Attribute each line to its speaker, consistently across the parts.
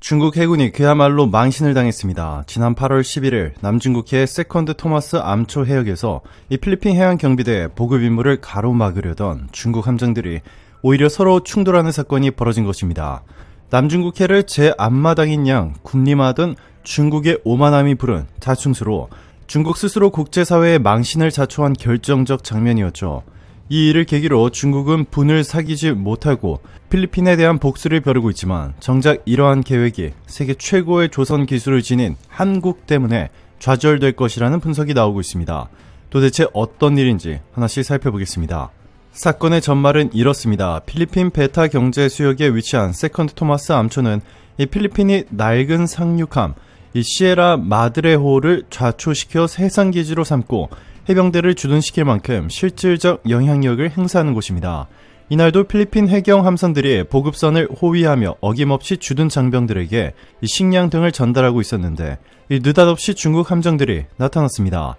Speaker 1: 중국 해군이 그야말로 망신을 당했습니다. 지난 8월 11일 남중국해 세컨드 토마스 암초 해역에서 이 필리핀 해양 경비대 보급 임무를 가로막으려던 중국 함정들이 오히려 서로 충돌하는 사건이 벌어진 것입니다. 남중국해를 제 앞마당인 양 군림하던 중국의 오만함이 부른 자충수로 중국 스스로 국제사회의 망신을 자초한 결정적 장면이었죠. 이 일을 계기로 중국은 분을 사귀지 못하고 필리핀에 대한 복수를 벼르고 있지만 정작 이러한 계획이 세계 최고의 조선 기술을 지닌 한국 때문에 좌절될 것이라는 분석이 나오고 있습니다. 도대체 어떤 일인지 하나씩 살펴보겠습니다. 사건의 전말은 이렇습니다. 필리핀 베타 경제 수역에 위치한 세컨드 토마스 암초는 이 필리핀이 낡은 상륙함 이 시에라 마드레호를 좌초시켜 해상기지로 삼고 해병대를 주둔시킬 만큼 실질적 영향력을 행사하는 곳입니다. 이날도 필리핀 해경 함선들이 보급선을 호위하며 어김없이 주둔 장병들에게 식량 등을 전달하고 있었는데 느닷없이 중국 함정들이 나타났습니다.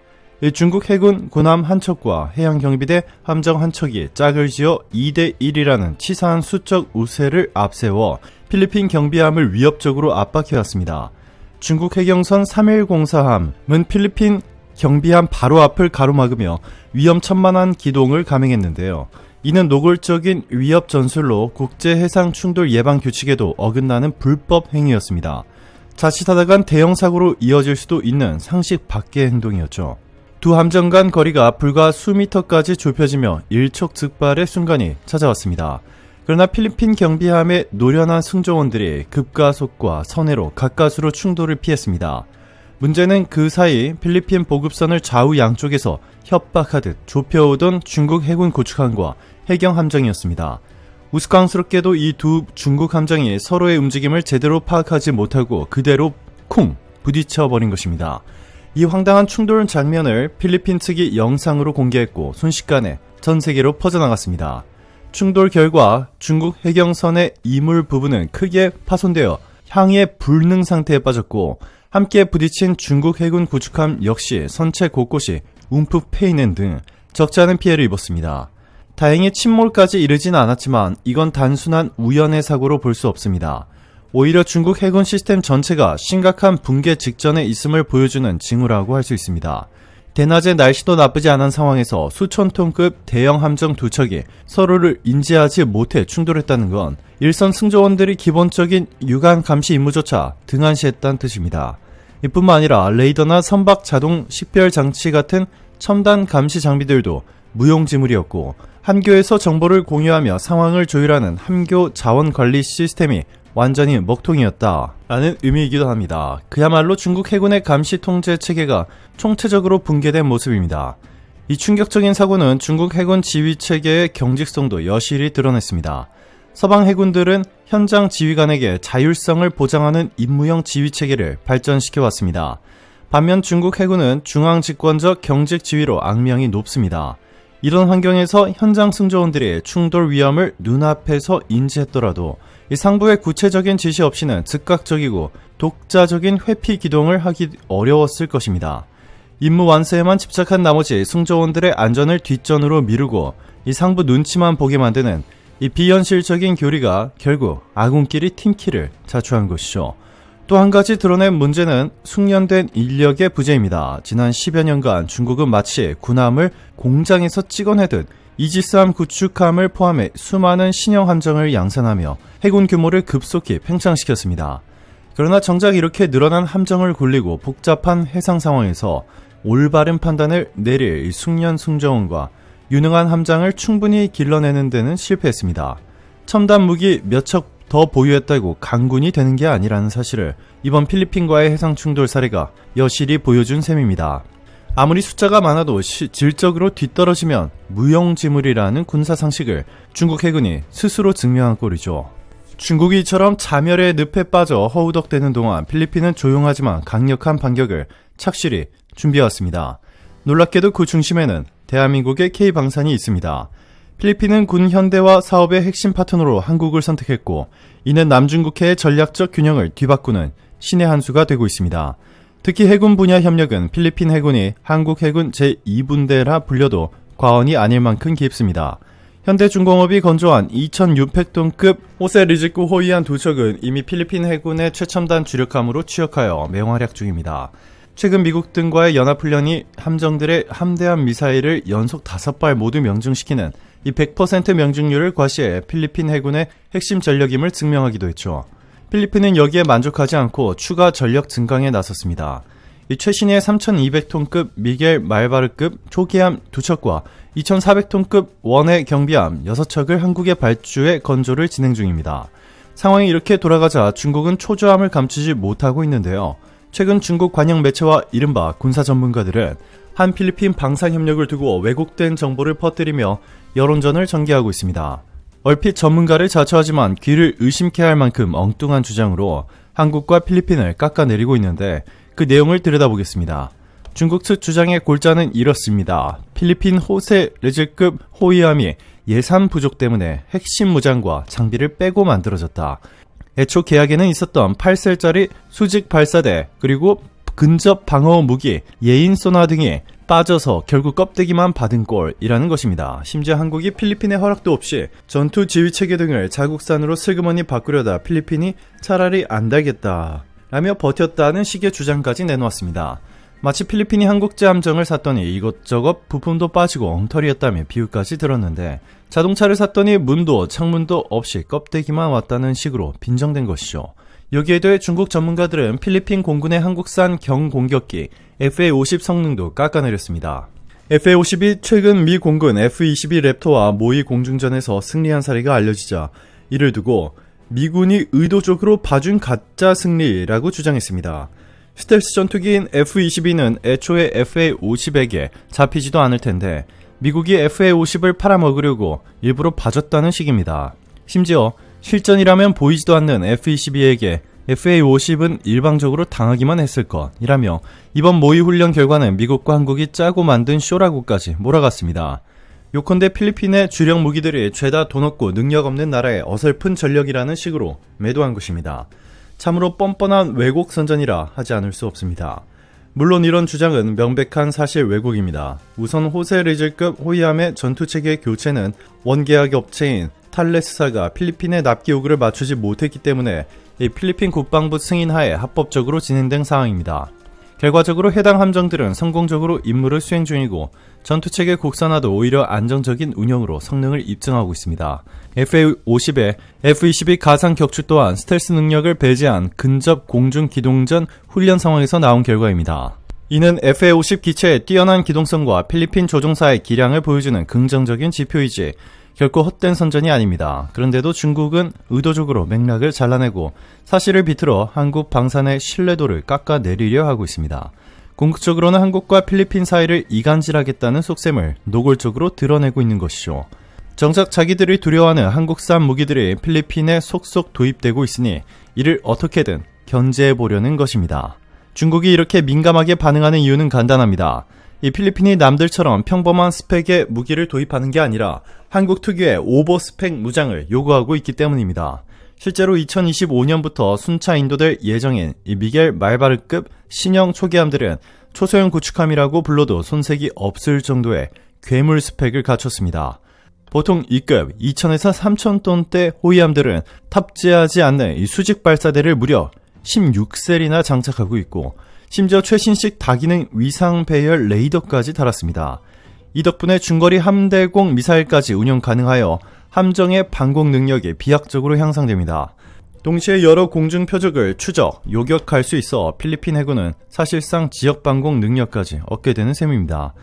Speaker 1: 중국 해군 군함 한 척과 해양 경비대 함정 한 척이 짝을 지어 2대 1이라는 치사한 수적 우세를 앞세워 필리핀 경비함을 위협적으로 압박해왔습니다. 중국 해경선 3104함은 필리핀 경비함 바로 앞을 가로막으며 위험천만한 기동을 감행했는데요. 이는 노골적인 위협 전술로 국제 해상 충돌 예방 규칙에도 어긋나는 불법 행위였습니다. 자칫하다간 대형 사고로 이어질 수도 있는 상식 밖의 행동이었죠. 두 함정 간 거리가 불과 수미터까지 좁혀지며 일촉즉발의 순간이 찾아왔습니다. 그러나 필리핀 경비함의 노련한 승조원들이 급가속과 선회로 가까스로 충돌을 피했습니다. 문제는 그 사이 필리핀 보급선을 좌우 양쪽에서 협박하듯 좁혀오던 중국 해군 고축함과 해경 함정이었습니다. 우스꽝스럽게도 이 두 중국 함정이 서로의 움직임을 제대로 파악하지 못하고 그대로 쿵 부딪혀 버린 것입니다. 이 황당한 충돌 장면을 필리핀 측이 영상으로 공개했고 순식간에 전 세계로 퍼져나갔습니다. 충돌 결과 중국 해경선의 이물 부분은 크게 파손되어 향해 불능 상태에 빠졌고 함께 부딪힌 중국 해군 구축함 역시 선체 곳곳이 움푹 패이는 등 적지 않은 피해를 입었습니다. 다행히 침몰까지 이르진 않았지만 이건 단순한 우연의 사고로 볼 수 없습니다. 오히려 중국 해군 시스템 전체가 심각한 붕괴 직전에 있음을 보여주는 징후라고 할 수 있습니다. 대낮에 날씨도 나쁘지 않은 상황에서 수천 톤급 대형 함정 두 척이 서로를 인지하지 못해 충돌했다는 건 일선 승조원들이 기본적인 유관 감시 임무조차 등한시했다는 뜻입니다. 이뿐만 아니라 레이더나 선박 자동 식별 장치 같은 첨단 감시 장비들도 무용지물이었고 함교에서 정보를 공유하며 상황을 조율하는 함교 자원 관리 시스템이 완전히 먹통이었다. 라는 의미이기도 합니다. 그야말로 중국 해군의 감시 통제 체계가 총체적으로 붕괴된 모습입니다. 이 충격적인 사고는 중국 해군 지휘 체계의 경직성도 여실히 드러냈습니다. 서방 해군들은 현장 지휘관에게 자율성을 보장하는 임무형 지휘 체계를 발전시켜 왔습니다. 반면 중국 해군은 중앙 집권적 경직 지휘로 악명이 높습니다. 이런 환경에서 현장 승조원들이 충돌 위험을 눈앞에서 인지했더라도 이 상부의 구체적인 지시 없이는 즉각적이고 독자적인 회피 기동을 하기 어려웠을 것입니다. 임무 완수에만 집착한 나머지 승조원들의 안전을 뒷전으로 미루고 이 상부 눈치만 보게 만드는 이 비현실적인 교리가 결국 아군끼리 팀키를 자초한 것이죠. 또 한 가지 드러낸 문제는 숙련된 인력의 부재입니다. 지난 10여 년간 중국은 마치 군함을 공장에서 찍어내듯 이지스함 구축함을 포함해 수많은 신형 함정을 양산하며 해군 규모를 급속히 팽창시켰습니다. 그러나 정작 이렇게 늘어난 함정을 굴리고 복잡한 해상 상황에서 올바른 판단을 내릴 숙련 승정원과 유능한 함장을 충분히 길러내는 데는 실패했습니다. 첨단 무기 몇 척 더 보유했다고 강군이 되는 게 아니라는 사실을 이번 필리핀과의 해상 충돌 사례가 여실히 보여준 셈입니다. 아무리 숫자가 많아도 시, 질적으로 뒤떨어지면 무용지물이라는 군사 상식을 중국 해군이 스스로 증명한 꼴이죠. 중국이 이처럼 자멸의 늪에 빠져 허우덕대는 동안 필리핀은 조용하지만 강력한 반격을 착실히 준비해왔습니다. 놀랍게도 그 중심에는 대한민국의 K방산이 있습니다. 필리핀은 군 현대화 사업의 핵심 파트너로 한국을 선택했고 이는 남중국해의 전략적 균형을 뒤바꾸는 신의 한 수가 되고 있습니다. 특히 해군 분야 협력은 필리핀 해군이 한국 해군 제2분대라 불려도 과언이 아닐 만큼 깊습니다. 현대중공업이 건조한 2600톤급 호세 리즈쿠 호이안 두 척은 이미 필리핀 해군의 최첨단 주력함으로 취역하여 맹활약 중입니다. 최근 미국 등과의 연합훈련이 함정들의 함대함 미사일을 연속 5발 모두 명중시키는 이 100% 명중률을 과시해 필리핀 해군의 핵심 전력임을 증명하기도 했죠. 필리핀은 여기에 만족하지 않고 추가 전력 증강에 나섰습니다. 이 최신의 3200톤급 미겔 말바르급 초기함 두 척과 2400톤급 원해 경비함 6척을 한국에 발주해 건조를 진행 중입니다. 상황이 이렇게 돌아가자 중국은 초조함을 감추지 못하고 있는데요. 최근 중국 관영 매체와 이른바 군사 전문가들은 한 필리핀 방산 협력을 두고 왜곡된 정보를 퍼뜨리며 여론전을 전개하고 있습니다. 얼핏 전문가를 자처하지만 귀를 의심케 할 만큼 엉뚱한 주장으로 한국과 필리핀을 깎아내리고 있는데 그 내용을 들여다보겠습니다. 중국 측 주장의 골자는 이렇습니다. 필리핀 호세 레즈급 호위함이 예산 부족 때문에 핵심 무장과 장비를 빼고 만들어졌다. 애초 계약에는 있었던 8셀짜리 수직 발사대 그리고 근접 방어 무기, 예인 소나 등이 빠져서 결국 껍데기만 받은 꼴이라는 것입니다. 심지어 한국이 필리핀의 허락도 없이 전투 지휘 체계 등을 자국산으로 슬그머니 바꾸려다 필리핀이 차라리 안 달겠다 라며 버텼다는 식의 주장까지 내놓았습니다. 마치 필리핀이 한국제 함정을 샀더니 이것저것 부품도 빠지고 엉터리였다며 비유까지 들었는데 자동차를 샀더니 문도 창문도 없이 껍데기만 왔다는 식으로 빈정된 것이죠. 여기에 더해 중국 전문가들은 필리핀 공군의 한국산 경공격기 FA-50 성능도 깎아내렸습니다. FA-50이 최근 미 공군 F-22 랩터와 모의 공중전에서 승리한 사례가 알려지자 이를 두고 미군이 의도적으로 봐준 가짜 승리라고 주장했습니다. 스텔스 전투기인 F-22는 애초에 FA-50에게 잡히지도 않을 텐데 미국이 FA-50을 팔아먹으려고 일부러 봐줬다는 식입니다. 심지어 실전이라면 보이지도 않는 F-22에게 FA-50은 일방적으로 당하기만 했을 것이라며 이번 모의 훈련 결과는 미국과 한국이 짜고 만든 쇼라고까지 몰아갔습니다. 요컨대 필리핀의 주력 무기들이 죄다 돈 없고 능력 없는 나라의 어설픈 전력이라는 식으로 매도한 것입니다. 참으로 뻔뻔한 왜곡 선전이라 하지 않을 수 없습니다. 물론 이런 주장은 명백한 사실 왜곡입니다. 우선 호세 리즐급 호위함의 전투체계 교체는 원계약 업체인 탈레스사가 필리핀의 납기 요구를 맞추지 못했기 때문에 이 필리핀 국방부 승인하에 합법적으로 진행된 상황입니다. 결과적으로 해당 함정들은 성공적으로 임무를 수행 중이고 전투체계 국산화도 오히려 안정적인 운영으로 성능을 입증하고 있습니다. FA-50의 F-22 가상 격추 또한 스텔스 능력을 배제한 근접 공중 기동전 훈련 상황에서 나온 결과입니다. 이는 FA-50 기체의 뛰어난 기동성과 필리핀 조종사의 기량을 보여주는 긍정적인 지표이지 결코 헛된 선전이 아닙니다. 그런데도 중국은 의도적으로 맥락을 잘라내고 사실을 비틀어 한국 방산의 신뢰도를 깎아내리려 하고 있습니다. 궁극적으로는 한국과 필리핀 사이를 이간질하겠다는 속셈을 노골적으로 드러내고 있는 것이죠. 정작 자기들이 두려워하는 한국산 무기들이 필리핀에 속속 도입되고 있으니 이를 어떻게든 견제해 보려는 것입니다. 중국이 이렇게 민감하게 반응하는 이유는 간단합니다. 이 필리핀이 남들처럼 평범한 스펙의 무기를 도입하는 게 아니라 한국 특유의 오버 스펙 무장을 요구하고 있기 때문입니다. 실제로 2025년부터 순차 인도될 예정인 이 미겔 말바르급 신형 초기함들은 초소형 구축함이라고 불러도 손색이 없을 정도의 괴물 스펙을 갖췄습니다. 보통 2급 2,000에서 3,000톤대 호위함들은 탑재하지 않는 이 수직 발사대를 무려 16셀이나 장착하고 있고 심지어 최신식 다기능 위상 배열 레이더까지 달았습니다. 이 덕분에 중거리 함대공 미사일까지 운영 가능하여 함정의 방공 능력이 비약적으로 향상됩니다. 동시에 여러 공중 표적을 추적, 요격할 수 있어 필리핀 해군은 사실상 지역 방공 능력까지 얻게 되는 셈입니다.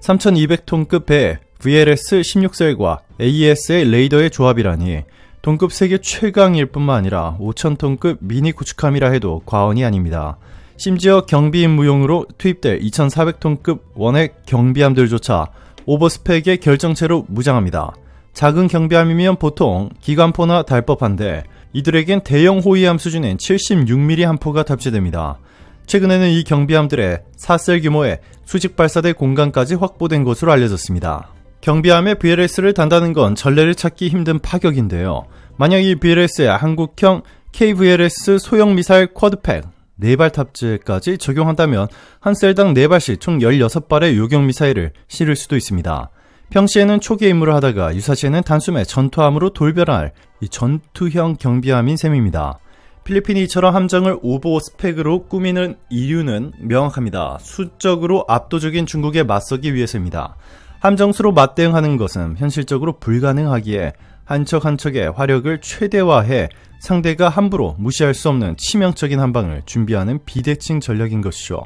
Speaker 1: 3200톤급 배 VLS 16셀과 AES의 레이더의 조합이라니 동급 세계 최강일 뿐만 아니라 5000톤급 미니 구축함이라 해도 과언이 아닙니다. 심지어 경비임 무용으로 투입될 2400톤급 원액 경비함들조차 오버스펙의 결정체로 무장합니다. 작은 경비함이면 보통 기관포나 달법한데 이들에겐 대형 호위함 수준인 76mm 함포가 탑재됩니다. 최근에는 이 경비함들의 4셀 규모의 수직 발사대 공간까지 확보된 것으로 알려졌습니다. 경비함의 VLS를 단다는 건 전례를 찾기 힘든 파격인데요. 만약 이 VLS에 한국형 KVLS 소형 미사일 쿼드팩 4발 탑재까지 적용한다면 한 셀당 4발씩 총 16발의 요격 미사일을 실을 수도 있습니다. 평시에는 초기 임무를 하다가 유사시에는 단숨에 전투함으로 돌변할 이 전투형 경비함인 셈입니다. 필리핀이 이처럼 함정을 오버 스펙으로 꾸미는 이유는 명확합니다. 수적으로 압도적인 중국에 맞서기 위해서입니다. 함정수로 맞대응하는 것은 현실적으로 불가능하기에 한 척 한 척의 화력을 최대화해 상대가 함부로 무시할 수 없는 치명적인 한방을 준비하는 비대칭 전략인 것이죠.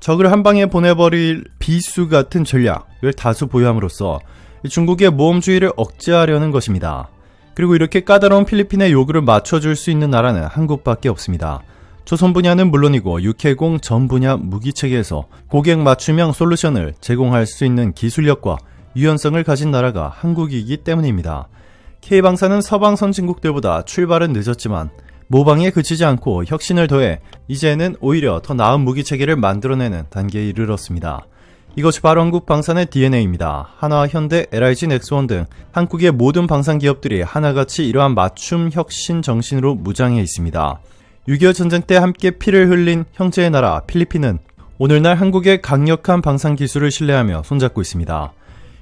Speaker 1: 적을 한 방에 보내버릴 비수 같은 전략을 다수 보유함으로써 중국의 모험주의를 억제하려는 것입니다. 그리고 이렇게 까다로운 필리핀의 요구를 맞춰줄 수 있는 나라는 한국밖에 없습니다. 조선 분야는 물론이고 육해공 전 분야 무기 체계에서 고객 맞춤형 솔루션을 제공할 수 있는 기술력과 유연성을 가진 나라가 한국이기 때문입니다. K방사는 서방 선진국들보다 출발은 늦었지만 모방에 그치지 않고 혁신을 더해 이제는 오히려 더 나은 무기 체계를 만들어내는 단계에 이르렀습니다. 이것이 바로 한국 방산의 DNA입니다. 하나와 현대, LIG, 넥스원 등 한국의 모든 방산 기업들이 하나같이 이러한 맞춤 혁신 정신으로 무장해 있습니다. 6.25 전쟁 때 함께 피를 흘린 형제의 나라 필리핀은 오늘날 한국의 강력한 방산 기술을 신뢰하며 손잡고 있습니다.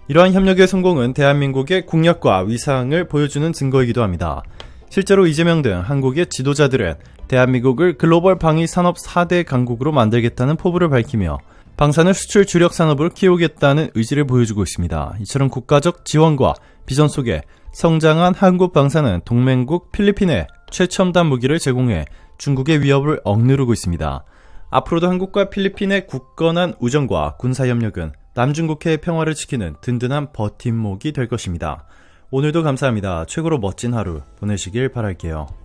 Speaker 1: 이러한 협력의 성공은 대한민국의 국력과 위상을 보여주는 증거이기도 합니다. 실제로 이재명 등 한국의 지도자들은 대한민국을 글로벌 방위 산업 4대 강국으로 만들겠다는 포부를 밝히며 방산을 수출 주력 산업으로 키우겠다는 의지를 보여주고 있습니다. 이처럼 국가적 지원과 비전 속에 성장한 한국 방산은 동맹국 필리핀에 최첨단 무기를 제공해 중국의 위협을 억누르고 있습니다. 앞으로도 한국과 필리핀의 굳건한 우정과 군사협력은 남중국해의 평화를 지키는 든든한 버팀목이 될 것입니다. 오늘도 감사합니다. 최고로 멋진 하루 보내시길 바랄게요.